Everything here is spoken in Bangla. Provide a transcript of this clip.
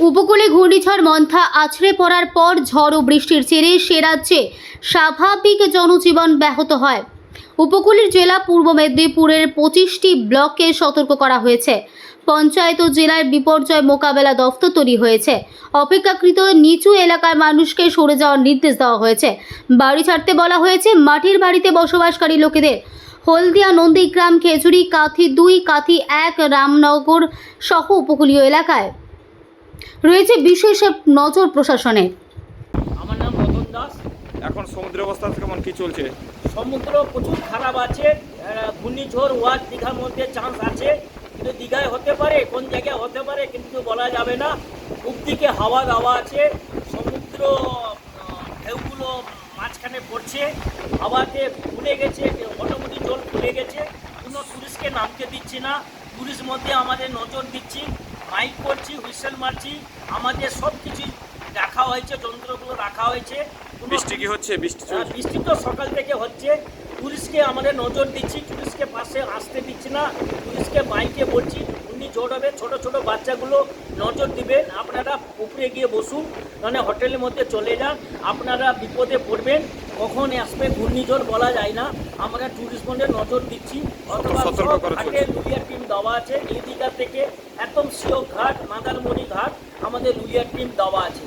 উপকূলে ঘূর্ণিঝড় মন্থা আছড়ে পড়ার পর ঝড় ও বৃষ্টির জেরে সে রাজ্যে স্বাভাবিক জনজীবন ব্যাহত হয়। উপকূলের জেলা পূর্ব মেদিনীপুরের পঁচিশটি ব্লককে সতর্ক করা হয়েছে। পঞ্চায়েত ও জেলার বিপর্যয় মোকাবেলা দফতর তৈরি হয়েছে। অপেক্ষাকৃত নিচু এলাকার মানুষকে সরে যাওয়ার নির্দেশ দেওয়া হয়েছে। বাড়ি ছাড়তে বলা হয়েছে, মাটির বাড়িতে বসবাসকারী লোকেদের। হলদিয়া নন্দীগ্রাম, খেজুরি, কাথি দুই, কাথি এক, রামনগর সহ উপকূলীয় এলাকায়। রয়েছে বিশেষ নজর প্রশাসনের আমার নাম রতন দাস। এখন সমুদ্র অবস্থা কেমন? কি চলছে? সমুদ্র প্রচুর খারাপ আছে। ঘূর্ণিঝড় ওয়াজ দীঘার মধ্যে চান্স আছে। কিন্তু দীঘায় হতে পারে কোন জায়গায় হতে পারে কিন্তু বলা যাবে না। খুব দিকে হাওয়া দাওয়া আছে। সমুদ্র ঢেউগুলো মাঝখানে পড়ছে। হাওয়াতে ফুলে গেছে মোটামুটি জল ফুলে গেছে। কোনো টুরিস্টকে নামতে দিচ্ছি না। টুরিস্ট মধ্যে আমাদের নজর দিচ্ছি। মাইক করছি হুইসেল মারছি আমাদের সব কিছু রাখা হয়েছে যন্ত্রগুলো রাখা হয়েছে। বৃষ্টি কি হচ্ছে? বৃষ্টি হ্যাঁ, বৃষ্টি তো সকাল থেকে হচ্ছে। টুরিস্টকে আমাদের নজর দিচ্ছি টুরিস্টকে পাশে আসতে দিচ্ছি না। টুরিস্টকে বাইকে বলছি ঘূর্ণিঝড় হবে ছোট ছোটো বাচ্চাগুলো নজর দিবেন। আপনারা উপরে গিয়ে বসুন মানে হোটেলের মধ্যে চলে যান। আপনারা বিপদে পড়বেন। কখন আসবে ঘূর্ণিঝড় বলা যায় না। আমরা টুরিস্ট বন্ডে নজর দিচ্ছি। অথবা ঘাটে লুলিয়ার টিম দেওয়া আছে। এই দিঘা থেকে একদম সিও ঘাট মাদারমণি ঘাট আমাদের লুলিয়ার টিম দেওয়া আছে।